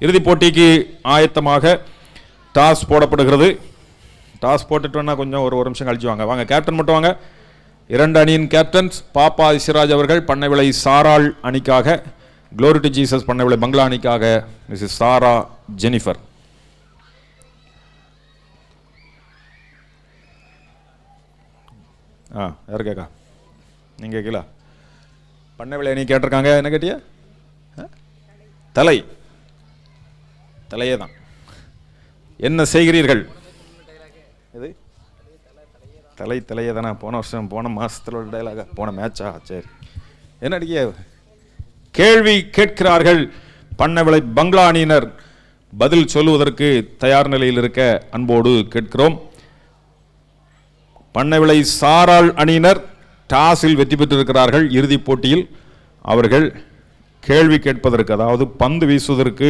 இறுதிப் போட்டிக்கு ஆயத்தமாக டாஸ் போடப்படுகிறது. டாஸ் போட்டுட்டோன்னா கொஞ்சம் ஒரு ஒரு நிமிஷம் கழிச்சு வாங்க. வாங்க கேப்டன் மட்டும் வாங்க. இரண்டு அணியின் கேப்டன்ஸ் பாப்பா இசிராஜ் அவர்கள் பண்ணவிலை சாராள் அணிக்காக க்ளோரி டு ஜீசஸ் பண்ணவிலை பங்களா அணிக்காக மிஸ்ஸஸ் சாரா ஜெனிஃபர் ஆ யார் கேட்கா நீங்கள் கேட்கல பண்ணவிலை அணி கேட்டிருக்காங்க. என்ன கேட்டியா? ஆ? தலை. தலையே தான். என்ன செய்கிறீர்கள்? எது தலை தலையே தானே? போன வருஷம் போன மாசத்துல ஒரு டைலாக போன மேட்சா சரி. என்ன அடிக்க கேள்வி கேட்கிறார்கள். பண்ணவிளை பங்களா அணியினர் பதில் சொல்லுவதற்கு தயார் நிலையில் இருக்க அன்போடு கேட்கிறோம். பண்ணவிளை சாராள் அணியினர் டாஸில் வெற்றி பெற்றிருக்கிறார்கள் இறுதிப் போட்டியில். அவர்கள் கேள்வி கேட்பதற்கு அதாவது பந்து வீசுவதற்கு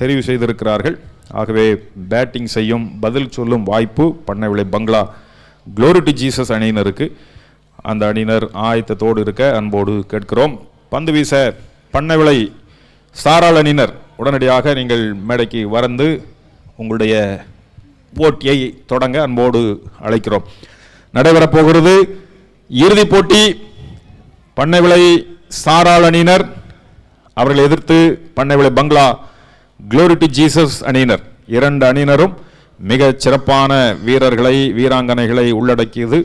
தெரிவு செய்திருக்கிறார்கள். ஆகவே பேட்டிங் செய்யும் பதில் சொல்லும் வாய்ப்பு பண்ணவில்லை பங்களா க்ளோரி டு ஜீசஸ் அணியினருக்கு. அந்த அணியினர் ஆயத்தத்தோடு இருக்க அன்போடு கேட்கிறோம். பந்து வீச பண்ணவிளை சாராள் அணியினர் உடனடியாக நீங்கள் மேடைக்கு வரந்து உங்களுடைய போட்டியை தொடங்க அன்போடு அழைக்கிறோம். நடைபெறப் போகிறது இறுதிப் போட்டி பண்ணைவிளை சாராள் அணியினர் அவர்களை எதிர்த்து பண்ணைவிளை பங்களா குளோரிட்டி ஜீசஸ் அணியினர். இரண்டு அணியினரும் மிக சிறப்பான வீரர்களை வீராங்கனைகளை உள்ளடக்கியது.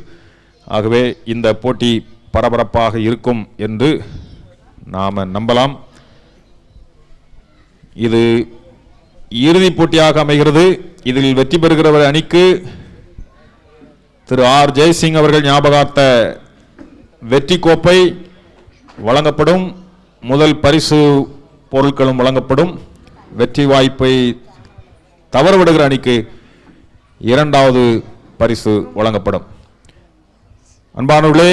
ஆகவே இந்த போட்டி பரபரப்பாக இருக்கும் என்று நாம் நம்பலாம். இது இறுதிப் போட்டியாக அமைகிறது. இதில் வெற்றி பெறுகிறவர் அணிக்கு திரு ஆர் ஜெய்சிங் அவர்கள் ஞாபகார்த்த வெற்றி கோப்பை வழங்கப்படும். முதல் பரிசு பொருட்களும் வழங்கப்படும். வெற்றி வாய்ப்பை தவறவிடுகிற அணிக்கு இரண்டாவது பரிசு வழங்கப்படும். அன்பானவர்களே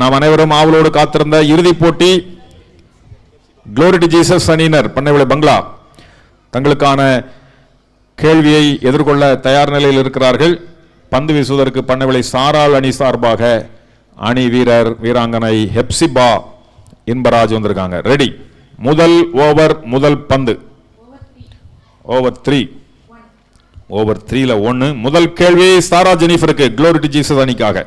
நாம் அனைவரும் ஆவலோடு காத்திருந்த இறுதிப் போட்டி க்ளோரி ஜீசஸ் அணியினர் பண்ணைவிளை பங்களா. தங்களுக்கான கேள்வியை எதிர்கொள்ள தயார் நிலையில் இருக்கிறார்கள். பந்து வீசுவதற்கு பண்ணைவிலை சாரால் அணி சார்பாக அணி வீரர் வீராங்கனை ஹெப்சிபா இன்பராஜ் வந்திருக்காங்க. ரெடி முதல் ஓவர் முதல் பந்து. ஓவர் த்ரீ ஓவர் த்ரீல ஒன்று முதல் கேள்வி சாரா ஜெனிஃபருக்கு க்ளோரி டு ஜீசஸ் அணிக்காக.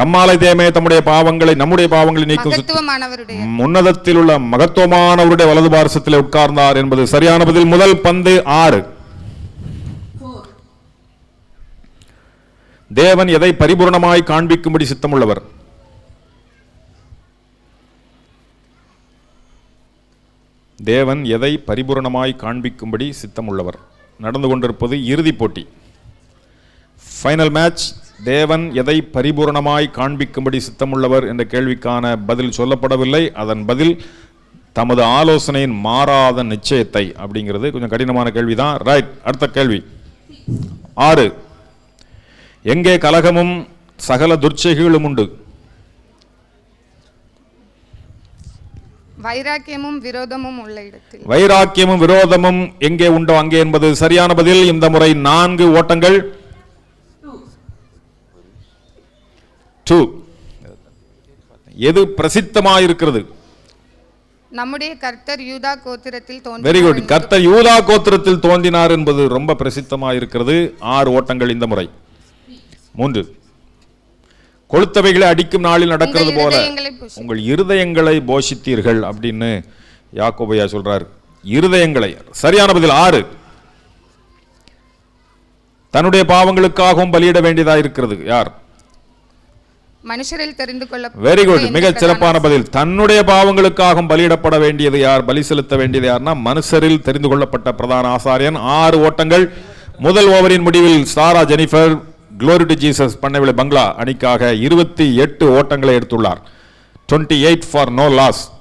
தம்மாலை தேமே தம்முடைய பாவங்களை நம்முடைய பாவங்களை நீக்கும் உன்னதத்தில் உள்ள மகத்துவமானவருடைய வலது பாரசத்தில் உட்கார்ந்தார் என்பது சரியான பதில். முதல் பந்து ஆறு. தேவன் எதை பரிபூர்ணமாய் காண்பிக்கும்படி சித்தமுள்ளவர்? தேவன் எதை பரிபூரணமாய் காண்பிக்கும்படி சித்தமுள்ளவர். நடந்து கொண்டிருப்பது இறுதிப் போட்டி. ஃபைனல் மேட்ச் தேவன் எதை பரிபூரணமாய் காண்பிக்கும்படி சித்தமுள்ளவர் என்ற கேள்விக்கான பதில் சொல்லப்படவில்லை. அதன் பதில் தமது ஆலோசனையின் மாறாத நிச்சயத்தை அப்படிங்கிறது. கொஞ்சம் கடினமான கேள்விதான். ரைட் அடுத்த கேள்வி. ஆறு. எங்கே கலகமும் சகல துர்ச்சைகளும் உண்டு. வைராக்கியமும் விரோதமும் உள்ள இடத்தில். வைராக்கியமும் விரோதமும் எங்கே உண்டோ அங்கே என்பது சரியான பதில். இந்த முறை நான்கு ஓட்டங்கள். டூ எது பிரசித்தமாயிருக்கிறது? நம்முடைய கர்த்தர் யூதா கோத்திரத்தில் தோன்றினார் வெரி குட் கர்த்தர் யூதா கோத்திரத்தில் தோன்றினார் என்பது ரொம்ப பிரசித்தமாயிருக்கிறது. ஆறு ஓட்டங்கள் இந்த முறை. மூன்று. கொளுத்தவைகளை அடிக்கும் நாளில் நடக்கிறது போல உங்கள் இருதயங்களை போஷித்தீர்கள் அப்படின்னு யாக்கோபையா சொல்றார். இருதயங்களை. சரியான பதில். ஆறு. தன்னுடைய பாவங்களுக்காகவும் பலியிட வேண்டியதா இருக்கிறது. யார்? மனுஷரில் தெரிந்து கொள்ள வெரி குட் மிக சிறப்பான பதில். தன்னுடைய பாவங்களுக்காகவும் பலியிடப்பட வேண்டியது யார்? பலி செலுத்த வேண்டியது யார்னா மனுஷரில் தெரிந்து கொள்ளப்பட்ட பிரதான ஆசாரியன். ஆறு ஓட்டங்கள். முதல் ஓவரின் முடிவில் Sara Jennifer glory to Jesus Pannavilai. Bangla அணிக்காக இருபத்தி எட்டு ஓட்டங்களை எடுத்துள்ளார். 28 எயிட் ஃபார் நோ லாஸ்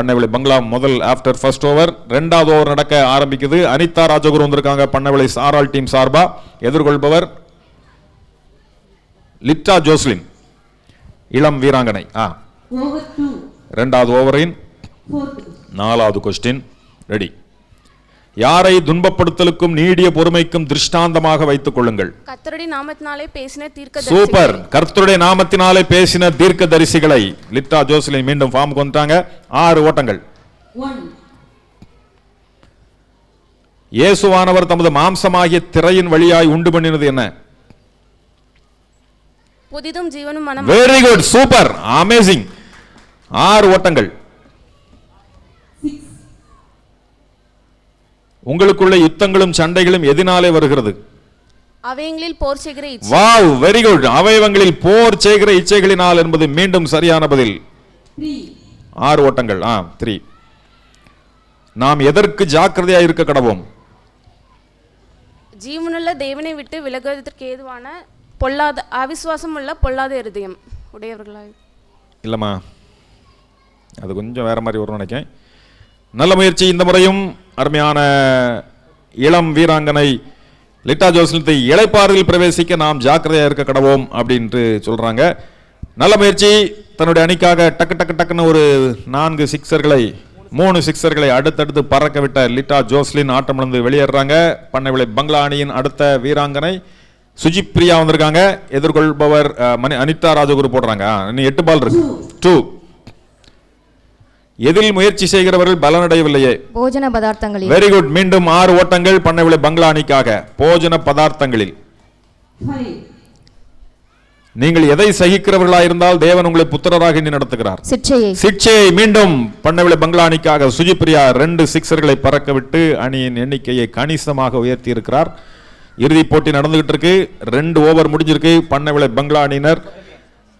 பண்ணவில்லை. பங்களா முதல் ஆஃப்டர் ஃபர்ஸ்ட் ஓவர் ரெண்டாவது ஓவர் நடக்க ஆரம்பிக்குது. அனிதா ராஜகுரு வந்திருக்காங்க. பண்ணவில்லை. சாரால் டீம் சார்பா எதிர்கொள்பவர் லிட்டா ஜோஸ்லின். இளம் வீராங்கனை. ஆ. ரெண்டாவது ஓவரின் நாலாவது கொஸ்டின் ரெடி யாரை துன்பப்படுத்தலுக்கும் நீடிய பொறுமைக்கும் திருஷ்டாந்தமாக வைத்துக் கொள்ளுங்கள். கர்த்தருடைய நாமத்தினாலே பேசின தீர்க்க சூப்பர். கர்த்தருடைய நாமத்தினாலே பேசின தீர்க்க தரிசிகளை லிட்டா ஜோஸ்லின் மீண்டும் ஃபார்முக்கு வந்துட்டாங்க ஆறு ஓட்டங்கள். One, இயேசுவானவர் தமது மாம்சமாகிய திரையின் வழியாய் உண்டு பண்ணினது என்ன? புதிதும் ஜீவனும் வெரி குட் சூப்பர். அமேசிங் ஆறு ஓட்டங்கள். உங்களுக்குள்ள யுத்தங்களும் சண்டைகளும் எதினாலே வருகிறது? அவையங்களில் போர் செய்கிற வாவ் வெரி குட் அவயவங்களில் போர் செய்கிற இச்சைகளினால் என்பது மீண்டும் சரியான பதில். ஆறு ஓட்டங்கள் ஆ த்ரீ நாம் எதற்கு ஜாக்கிரதையா இருக்க கடவோம்? ஜீவனுள்ள தேவனை விட்டு விலகுவதற்கு ஏதுவான பொல்லாத அவிசுவாசம் உள்ள பொல்லாத இருதயம் உடையவர்களாய். இல்லைம்மா. அது கொஞ்சம் வேற மாதிரி வரும்னு நினைக்கிறேன். நல்ல முயற்சி இந்த முறையும். அருமையான இளம் வீராங்கனை லிட்டா ஜோஸ்லத்தை இளைப்பாறுதல் பிரவேசிக்க நாம் ஜாக்கிரதையா இருக்க கடவோம் அப்படின்ட்டு சொல்றாங்க. நல்ல முயற்சி. தன்னுடைய அணிக்காக டக்கு டக்கு டக்குன்னு ஒரு நான்கு சிக்ஸர்களை மூணு சிக்ஸர்களை அடுத்தடுத்து பறக்க விட்ட லிட்டா ஜோஸ்லின் ஆட்டமிழந்து வெளியேறாங்க பண்ணைவிளை பங்களா அணியின் அடுத்த வீராங்கனை சுஜித் பிரியா வந்திருக்காங்க. எதிர்கொள்பவர் மணி அனிதா ராஜகுரு போடுறாங்க. இன்னும் எட்டு பால் இருக்கு. டூ எதில் முயற்சி செய்கிறவர்கள் பலனடையவில்லையே. போஜன பதார்த்தங்களில். வெரி குட் மீண்டும் ஆறு ஓட்டங்கள் பண்ணவில்லை பங்களா அணிக்காக போஜன பதார்த்தங்களில். நீங்கள் எதை சகிக்கிறவர்களாயிருந்தால் தேவன் உங்களை புத்திரராக எண்ணி நடத்துகிறார். சிக்ஷையை மீண்டும் பண்ணவில்லை பங்களா அணிக்காக சுஜிப்ரியா ரெண்டு சிக்ஸர்களை பறக்க விட்டு அணியின் எண்ணிக்கையை கணிசமாக உயர்த்தி இருக்கிறார் இறுதிப் போட்டி நடந்துகிட்டு இருக்கு ரெண்டு ஓவர் முடிஞ்சிருக்கு. பண்ணவில்லை பங்களா அணியினர்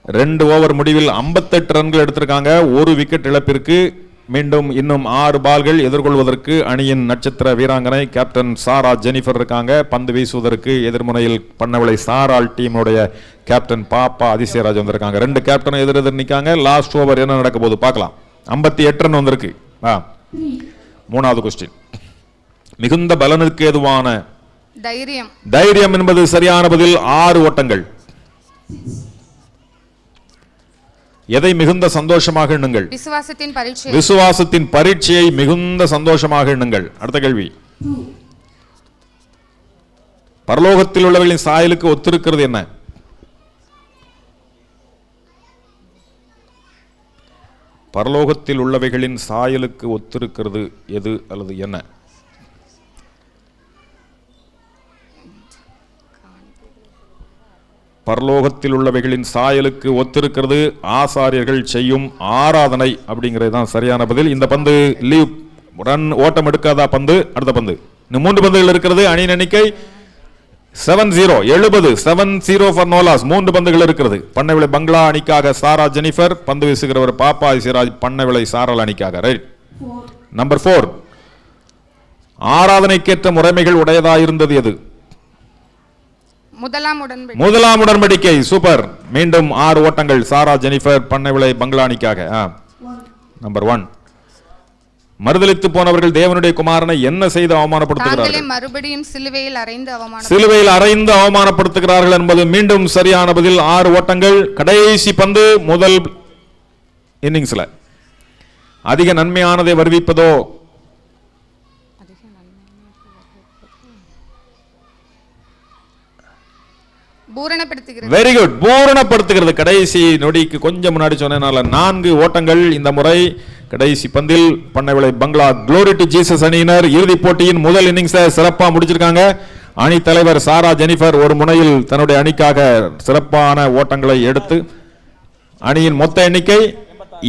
ரெண்டு ஓவர் முடிவில் 58 ரன்கள் எடுத்திருக்காங்க. ஒரு விக்கெட் இழப்பிற்கு மீண்டும் இன்னும் ஆறு பால்கள் எதிர்கொள்வதற்கு அணியின் நட்சத்திர வீராங்கனை கேப்டன் சாரா ஜெனிஃபர் இருக்காங்க. பந்து வீசுவதற்கு எதிர்முனையில் பண்ணவில்லை சாரால் டீமுடைய கேப்டன் பாப்பா அதிசயராஜ் வந்திருக்காங்க. ரெண்டு கேப்டனும் எதிர் எதிர் நிற்காங்க. லாஸ்ட் ஓவர் என்ன நடக்க போகுது பார்க்கலாம். ஐம்பத்தி எட்டு ரன் வந்திருக்கு. ஆ மூணாவது கொஸ்டின் மிகுந்த பலனுக்கு ஏதுவான தைரியம். தைரியம் என்பது சரியான பதில் ஆறு ஓட்டங்கள். எதை மிகுந்த சந்தோஷமாக எண்ணுங்கள்? விசுவாசத்தின் பரீட்சை. விசுவாசத்தின் பரீட்சையை மிகுந்த சந்தோஷமாக எண்ணுங்கள். அடுத்த கேள்வி. பரலோகத்தில் உள்ளவர்களின் சாயலுக்கு ஒத்திருக்கிறது என்ன? பரலோகத்தில் உள்ளவைகளின் சாயலுக்கு ஒத்திருக்கிறது எது அல்லது என்ன? பரலோகத்தில் உள்ளவைகளின் சாயலுக்கு ஒத்திருக்கிறது ஆசாரியர்கள் செய்யும் ஆராதனை அப்படிங்கிறது தான் சரியான பதில். இந்த பந்து லீவ் ரன் ஓட்டம் எடுக்காதா பந்து அடுத்த பந்து. இன்னும் மூன்று பந்துகள் இருக்கிறது அணியின் எண்ணிக்கை செவன் ஜீரோ எழுபது seven zero for no loss மூன்று பந்துகள் இருக்கிறது. பண்ணவிளை பங்களா அணிக்காக சாரா ஜெனிஃபர் பந்து வீசுகிறவர் பாப்பா சிராஜ் பண்ணவிளை சாரல் அணிக்காக. ரைட் நம்பர் ஃபோர் ஆராதனைக்கேற்ற முறைமைகள் உடையதாயிருந்தது எது? முதலாம் உடன்படி முதலாம் உடன்படிக்கை சூப்பர். மீண்டும் ஆறு ஓட்டங்கள். சாரா ஜெனிஃபர் பண்ணவிளை பங்களானிக்காக. நம்பர் ஒன் மறுதலித்து போனவர்கள் தேவனுடைய குமாரனை என்ன செய்து அவமானப்படுத்துகிறார்கள்? மறுபடியும் சிலுவையில் அறைந்து அவமானம் சிலுவையில் அறைந்து அவமானப்படுத்துகிறார்கள் என்பது மீண்டும் சரியான பதில். ஆறு ஓட்டங்கள். கடைசி பந்து முதல் இன்னிங்ஸ்ல அதிக நன்மையானதை வருவிப்பதோ பூரணப்படுத்துகிறது வெரி குட் பூரணப்படுத்துகிறது. கடைசி நொடிக்கு கொஞ்சம் முன்னாடி சொன்னதுனால நான்கு ஓட்டங்கள் இந்த முறை கடைசி பந்தில் பண்ணவிளை பங்களா குளோரி டு ஜீசஸ் அணியினர். இறுதிப் போட்டியின் முதல் இன்னிங்ஸை சிறப்பாக முடிச்சிருக்காங்க. அணி தலைவர் சாரா ஜெனிஃபர் ஒரு முனையில் தன்னுடைய அணிக்காக சிறப்பான ஓட்டங்களை எடுத்து அணியின் மொத்த எண்ணிக்கை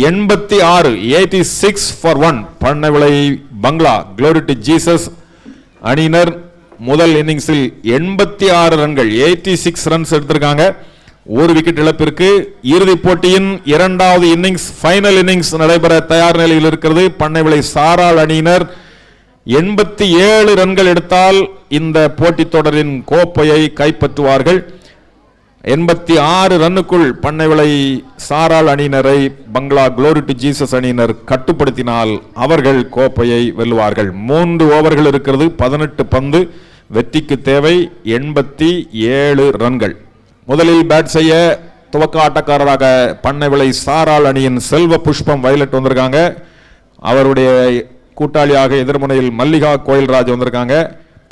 எண்பத்தி ஆறு eighty six for one Pannavilai Bangla glory to Jesus அணியினர். முதல் இன்னிங்ஸில் எண்பத்தி ஆறு ரன்கள் எயிட்டி சிக்ஸ் ரன்ஸ் எடுத்திருக்காங்க. ஒரு விக்கெட் இழப்பிற்கு இறுதிப் போட்டியின் இரண்டாவது இன்னிங்ஸ் ஃபைனல் இன்னிங்ஸ் நடைபெற தயார் நிலையில் இருக்கிறது. பண்ணை விலை சாரால் அணியினர் எண்பத்தி ஏழு ரன்கள் எடுத்தால் இந்த போட்டித் தொடரின் கோப்பையை கைப்பற்றுவார்கள். எண்பத்தி ஆறு ரன்னுக்குள் பண்ணைவிளை சாரால் அணியினரை பங்களா குளோரி டு ஜீசஸ் அணியினர் கட்டுப்படுத்தினால் அவர்கள் கோப்பையை வெல்லுவார்கள். மூன்று ஓவர்கள் இருக்கிறது பதினெட்டு பந்து. வெற்றிக்கு தேவை எண்பத்தி ஏழு ரன்கள். முதலில் பேட் செய்ய துவக்க ஆட்டக்காரராக பண்ணைவிளை சாரால் அணியின் செல்வ புஷ்பம் வயலட் வந்திருக்காங்க. அவருடைய கூட்டாளியாக எதிர்முனையில் மல்லிகா கோயில்ராஜ் வந்திருக்காங்க.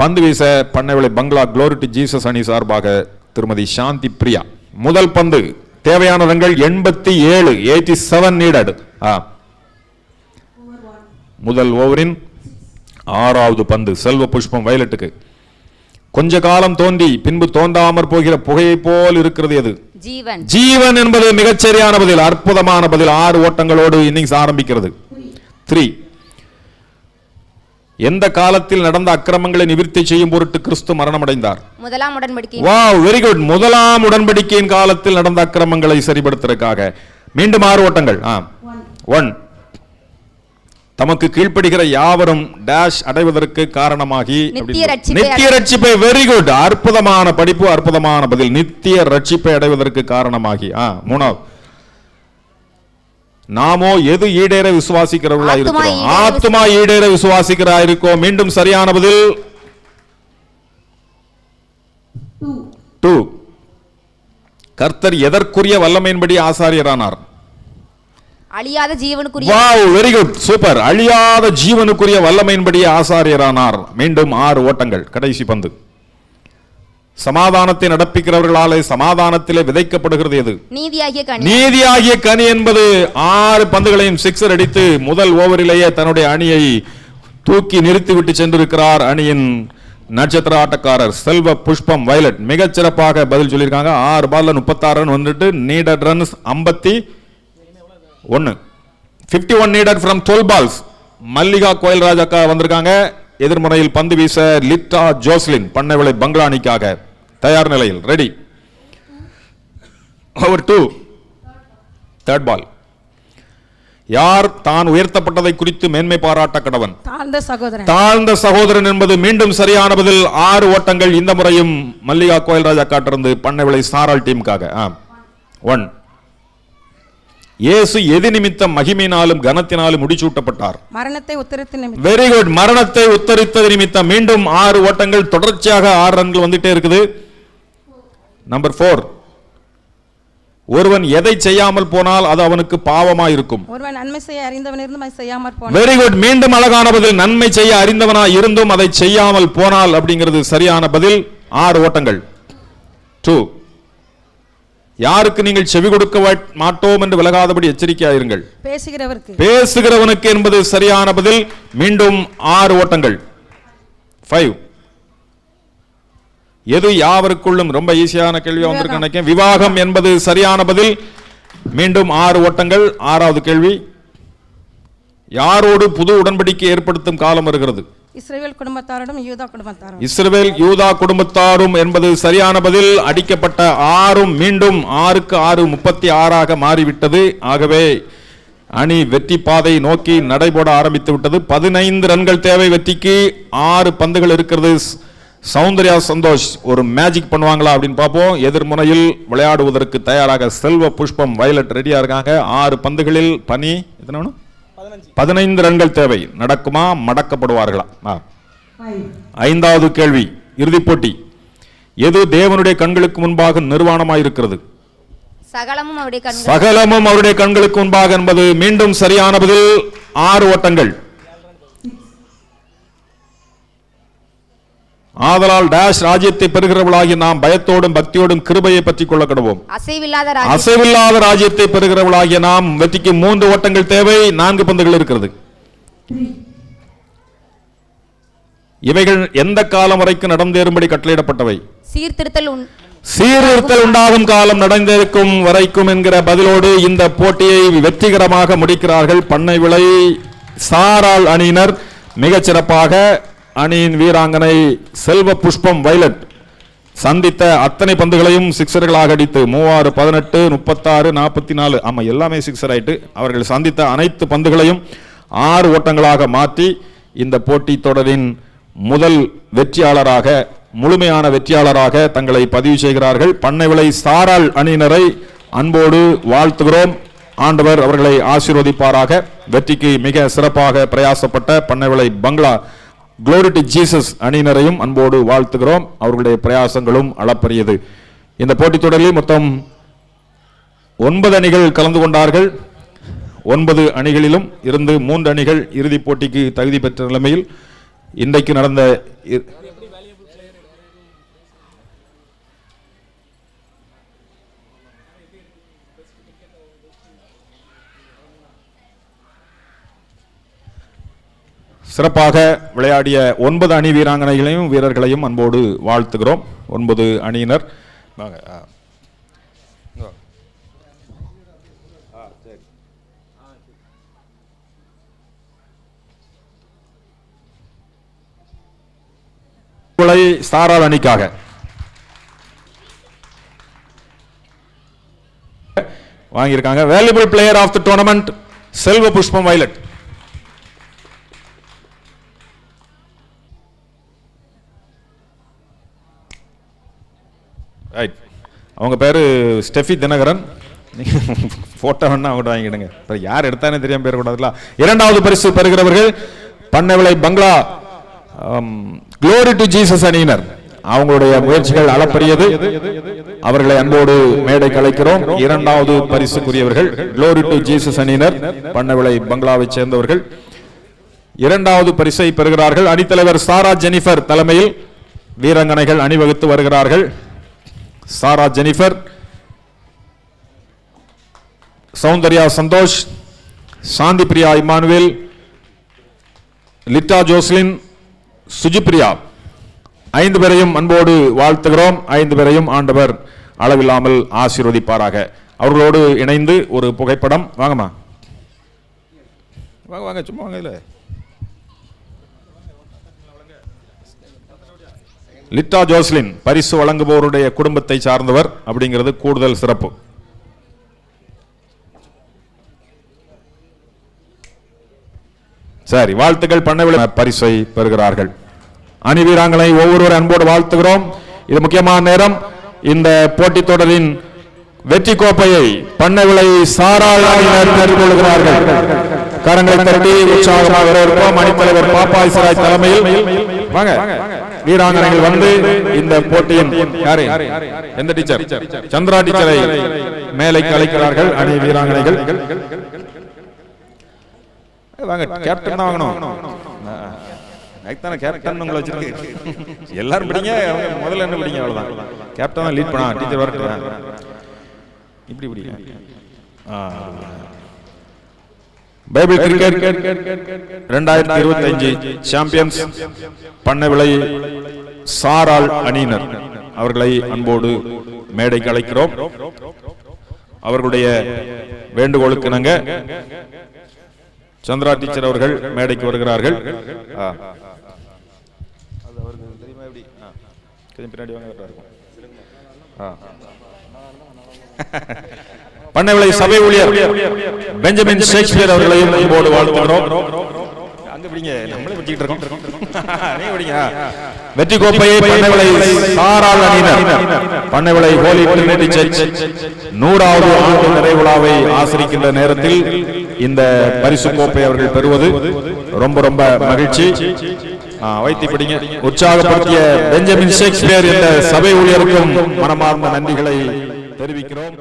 பந்து வீச பண்ணவில்லை பங்களா குளோரி டு ஜீசஸ் அணி சார்பாக திருமதி சாந்தி பிரியா. முதல் பந்து தேவையான ரன்கள் எண்பத்தி ஏழு எயிட்டி செவன் நீடட் முதல் ஓவரின் ஆறாவது பந்து செல்வ புஷ்பம் வயலட்டுக்கு. கொஞ்ச காலம் தோன்றி பின்பு தோன்றாமற் போகிற புகையைப் போல் இருக்கிறது எது? ஜீவன். ஜீவன் என்பது மிகச்சரியான பதில் அற்புதமான பதில். ஆறு ஓட்டங்களோடு இன்னிங்ஸ் ஆரம்பிக்கிறது. த்ரீ எந்த காலத்தில் நடந்த அக்கிரமங்களை நிவிர்த்தி செய்யும் பொருட்டு கிறிஸ்து மரணமடைந்தார்? முதலாம் உடன்படிக்கை. வாவ் வெரி குட் முதலாம் உடன்படிக்கையின் காலத்தில் நடந்த அக்கிரமங்களை சரிபடுத்துறதுக்காக மீண்டும் ஆறு ஓட்டங்கள். ஆ ஒன் தமக்கு கீழ்ப்படுகிற யாவரும் டேஷ் அடைவதற்கு காரணமாகி நித்திய ரட்சிப்பை வெரி குட் அற்புதமான படிப்பு அற்புதமான பதில். நித்திய ரட்சிப்பை அடைவதற்கு காரணமாகி. ஆ மூணாவது. நாமோ எது ஈடேற விசுவாசிக்கிறவர்களா இருக்கிறோம்? ஈடேற ஆத்துமா ஈடேற விசுவாசிக்கிறா இருக்கோம். மீண்டும் சரியான பதில். டூ கர்த்தர் எதற்குரிய வல்லமையின்படி ஆசாரியரானார்? அழியாத ஜீவனுக்குரிய வாவ் வெரி குட் சூப்பர் அழியாத ஜீவனுக்குரிய வல்லமையின்படி ஆசாரியரானார். மீண்டும் ஆறு ஓட்டங்கள் கடைசி பந்து. சமாதானத்தை நடப்பிக்கிறவர்களாலே சமாதானத்திலே விதைக்கப்படுகிறது எது? நீதியாகிய கனி. நீதியாகிய கனி என்பது ஆறு பந்துகளையும் சிக்ஸர் அடித்து முதல் ஓவரிலேயே தன்னுடைய அணியை தூக்கி நிறுத்திவிட்டு சென்றிருக்கிறார் அணியின் நட்சத்திர ஆட்டக்காரர் செல்வ புஷ்பம் வயலட். மிகச் சிறப்பாக பதில் சொல்லியிருக்காங்க. ஆறு பால்ல முப்பத்தாறு ரன் வந்துட்டு நீடட் ரன்ஸ் ஐம்பத்தி ஒன்னு. 51 one needed from twelve balls Mallika கோயில் ராஜாக்கா வந்திருக்காங்க. எதிர்முனையில் பந்து வீச லிட்டா ஜோஸ்லின் பண்ணைவிளை பங்களா அணிக்காக தயார் நிலையில். Ready over two third ball யார் தான் உயர்த்தப்பட்டதை குறித்து மேன்மை பாராட்ட கடவன்? தாழ்ந்த சகோதரன். தாழ்ந்த சகோதரன் என்பது மீண்டும் சரியான பதில். ஆறு ஓட்டங்கள் இந்த முறையும் மல்லிகா கோயில் ராஜா காட்டிருந்து பண்ணைவிளை சாரால் டீமுக்காக. ஒன் இயேசு எது நிமித்தம் மகிமையினாலும் கனத்தினாலும் முடிசூட்டப்பட்டார். மரணத்தை உத்தரித்து வெரி குட் மரணத்தை உத்தரித்தது நிமித்தம் மீண்டும் ஆறு ஓட்டங்கள் தொடர்ச்சியாக ஆறு ரன்கள் வந்துட்டே இருக்குது. நம்பர் ஃபோர் ஒருவன் எதை செய்யாமல் போனால் அது அவனுக்கு பாவமா இருக்கும் ஒருவன் நன்மை செய்ய அறிந்தவன் இருந்தும் அதை செய்யாமற் போனான் வெரி குட் மீண்டும் அழகான பதில். நன்மை செய்ய அறிந்தவனா இருந்தும் அதை செய்யாமல் போனால் அப்படிங்கிறது சரியான பதில். ஆறு ஓட்டங்கள். டூ யாருக்கு நீங்கள் செவி கொடுக்க மாட்டோம் என்று விலகாதபடி எச்சரிக்கையாயிருங்கள் பேசுகிறவருக்கு. பேசுகிறவனுக்கு என்பது சரியான பதில். மீண்டும் ஆறு ஓட்டங்கள். ஃபைவ் எது யாவருக்குள்ளும் ரொம்ப ஈஸியான கேள்வியா வந்திருக்கு நினைக்கிறேன். விவாகம் என்பது சரியான பதில். மீண்டும் ஆறு ஓட்டங்கள். ஆறாவது கேள்வி. யாரோடு புது உடன்படிக்கை ஏற்படுத்தும் காலம் வருகிறது? இஸ்ரேல் குடும்பத்தாரும் யூதா குடும்பத்தாரும். இஸ்ரேல் யூதா குடும்பத்தாரும் என்பது சரியான பதில். அடிக்கப்பட்ட ஆறும் மீண்டும் ஆறுக்கு ஆறு முப்பத்தி ஆறாக மாறிவிட்டது. ஆகவே அணி வெற்றி பாதை நோக்கி நடைபோட ஆரம்பித்து விட்டது. பதினைந்து ரன்கள் தேவை வெற்றிக்கு ஆறு பந்துகள் இருக்கிறது. சௌந்தர்யா சந்தோஷ் ஒரு மேஜிக் பண்ணுவாங்களா அப்படின்னு பார்ப்போம். எதிர்முனையில் விளையாடுவதற்கு தயாராக செல்வ புஷ்பம் வயலட் ரெடியாக இருக்காங்க. ஆறு பந்துகளில் பனி எத்தனை வேணும்? பதினைந்து ரன்கள் தேவை. நடக்குமா? மடக்கப்படுவார்களா. ஐந்தாவது கேள்வி. இறுதிப் போட்டி. எது தேவனுடைய கண்களுக்கு முன்பாக அவருடைய கண்கள். சகலமும் அவருடைய கண்களுக்கு முன்பாக என்பது மீண்டும் சரியான பதில். ஆறு ஓட்டங்கள். ஆதலால் டேஷ் ராஜ்யத்தை பெறுகிறவளாகி நாம் பயத்தோடும் பக்தியோடும் கிருபையை பற்றி கொள்ள கடவோம் அசைவில்லாத ராஜ்யத்தை பெறுகிறவளாகிய நாம் வெற்றிக்கு மூன்று ஓட்டங்கள் தேவை நான்கு பந்துகள் இருக்கிறது. இவைகள் எந்த காலம் வரைக்கும் நடந்தேறும்படி கட்டளையிடப்பட்டவை? சீர்திருத்தல் சீர்திருத்தல் உண்டாகும் காலம் நடந்திருக்கும் வரைக்கும் என்கிற பதிலோடு இந்த போட்டியை வெற்றிகரமாக முடிக்கிறார்கள் பண்ணை விளை சாராள் அணியினர். மிகச் சிறப்பாக அணியின் வீராங்கனை செல்வ புஷ்பம் வைலட். சந்தித்த அத்தனை பந்துகளையும் சிக்ஸர்களாக அடித்து மூவாறு பதினெட்டு முப்பத்தாறு நாற்பத்தி நாலு ஆமாம் எல்லாமே சிக்ஸர் ஆயிட்டு அவர்கள் சந்தித்த அனைத்து பந்துகளையும் ஆறு ஓட்டங்களாக மாற்றி இந்த போட்டி தொடரின் முதல் வெற்றியாளராக முழுமையான வெற்றியாளராக தங்களை பதிவு செய்கிறார்கள். பண்ணை விலை சாராள் அணியினரை அன்போடு வாழ்த்துகிறோம். ஆண்டவர் அவர்களை ஆசீர்வதிப்பாராக. வெற்றிக்கு மிக சிறப்பாக பிரயாசப்பட்ட பண்ணை விலை பங்களா குளோரி டு ஜீசஸ் அணியினரையும் அன்போடு வாழ்த்துகிறோம். அவர்களுடைய பிரயாசங்களும் அளப்பரியது. இந்த போட்டித் தொடரில் மொத்தம் ஒன்பது அணிகள் கலந்து கொண்டார்கள். ஒன்பது அணிகளிலும் இருந்து மூன்று அணிகள் இறுதிப் போட்டிக்கு தகுதி பெற்ற நிலைமையில் இன்றைக்கு நடந்த சிறப்பாக விளையாடிய ஒன்பது அணி வீராங்கனைகளையும் வீரர்களையும் அன்போடு வாழ்த்துகிறோம். ஒன்பது அணியினர். வாங்க ஆ. சாரால் அணிக்காக. வாங்கியிருக்காங்க. Valuable player of the tournament Selva Pushpam Violet right அவங்க பேர் ஸ்டெஃபி தினகரன். நீங்க போட்டோ வேணா அவங்க வாங்கிடுங்க இப்போ யார் எடுத்தானே தெரியாம பேர் இரண்டாவது பரிசு பெறுகிறவர்கள் பண்ணவிளை பங்களா க்ளோரி டு ஜீசஸ் அணியினர். அவங்களுடைய முயற்சிகள் அளப்பரியது. அவர்களை அன்போடு மேடை கலைக்கிறோம் இரண்டாவது பரிசுக்குரியவர்கள் க்ளோரி டு ஜீசஸ் அணியினர் பண்ணவிளை பங்களாவைச் சேர்ந்தவர்கள். இரண்டாவது பரிசை பெறுகிறார்கள். அணித்தலைவர் சாரா ஜெனிஃபர் தலைமையில் வீரங்கனைகள் அணிவகுத்து வருகிறார்கள். Sara Jennifer Soundarya Santhosh Shanthi Priya Emmanuel Lita Joslin Sujipriya. ஐந்து பேரையும் அன்போடு வாழ்த்துகிறோம். ஐந்து பேரையும் ஆண்டவர் அளவில்லாமல் ஆசீர்வதிப்பாராக. அவர்களோடு இணைந்து ஒரு புகைப்படம். வாங்கம்மா. வாங்க வாங்க சும்மா வாங்க இல்லை லிட்டா ஜோஸ்லின் பரிசு வழங்குபவருடைய குடும்பத்தை சார்ந்தவர் அப்படிங்கிறது கூடுதல் சிறப்பு. சரி வாழ்த்துக்கள் பண்ணவில்லை. பரிசை பெறுகிறார்கள். அணி வீராங்களை ஒவ்வொருவர் அன்போடு வாழ்த்துகிறோம். இது முக்கியமான நேரம். இந்த போட்டித் தொடரின் வெற்றி கோப்பையை பண்ணவிலை சாராள் அணியினர் பெற்றுக் கரங்களை தட்டி உற்சாகமாக இருக்கும் அணித்தலைவர் பாப்பாய் சராய் தலைமையில் வாங்க. வீராங்கனைகள் வந்து இந்த போட்டியின் யாரு? எந்த டீச்சர் சந்திரா டீச்சரை மேலே கலைக்கிறார்கள் அணி வீராங்கனைகள். வாங்க கேப்டன் தான் வாங்கணும். தானே கேப்டன் உங்களை வச்சிருக்கு எல்லாரும் படிங்க அவங்க முதல்ல என்ன படிங்க அவ்வளவுதான். கேப்டன் தான் லீட் பண்ணா டீச்சர் வரட்டு இப்படி இப்படி. ஆ. பைபிள் கிரிக்கெட் ரெண்டாயிரத்தி இருபத்தி அஞ்சு சாம்பியன்ஸ் பண்ண விலை சாராள் அணியினர். அவர்களை அன்போடு மேடைக்கு அழைக்கிறோம். அவர்களுடைய வேண்டுகோளுக்கு இணங்க சந்திரா டீச்சர் அவர்கள் மேடைக்கு வருகிறார்கள். ஆ. பண்ணவிளை சபை ஊழியர். பெஞ்சமின் ஷேக்ஸ்பியர் அவர்களையும் அன்போடு வாழ்த்துகிறோம். வெற்றி கோப்பையை பண்ணவிளை சாராள் அணியினர். பண்ணவிளை ஹோலி ட்ரினிட்டி சர்ச் நூறாவது ஆண்டு நிறைவு விழாவை ஆசரிக்கின்ற நேரத்தில் இந்த பரிசு கோப்பை அவர்கள் பெறுவது ரொம்ப ரொம்ப மகிழ்ச்சி. வைத்து பிடிங்க. உற்சாகப்படுத்திய பெஞ்சமின் ஷேக்ஸ்பியர் என்ற சபை ஊழியருக்கும் மனமார்ந்த நன்றிகளை தெரிவிக்கிறோம்.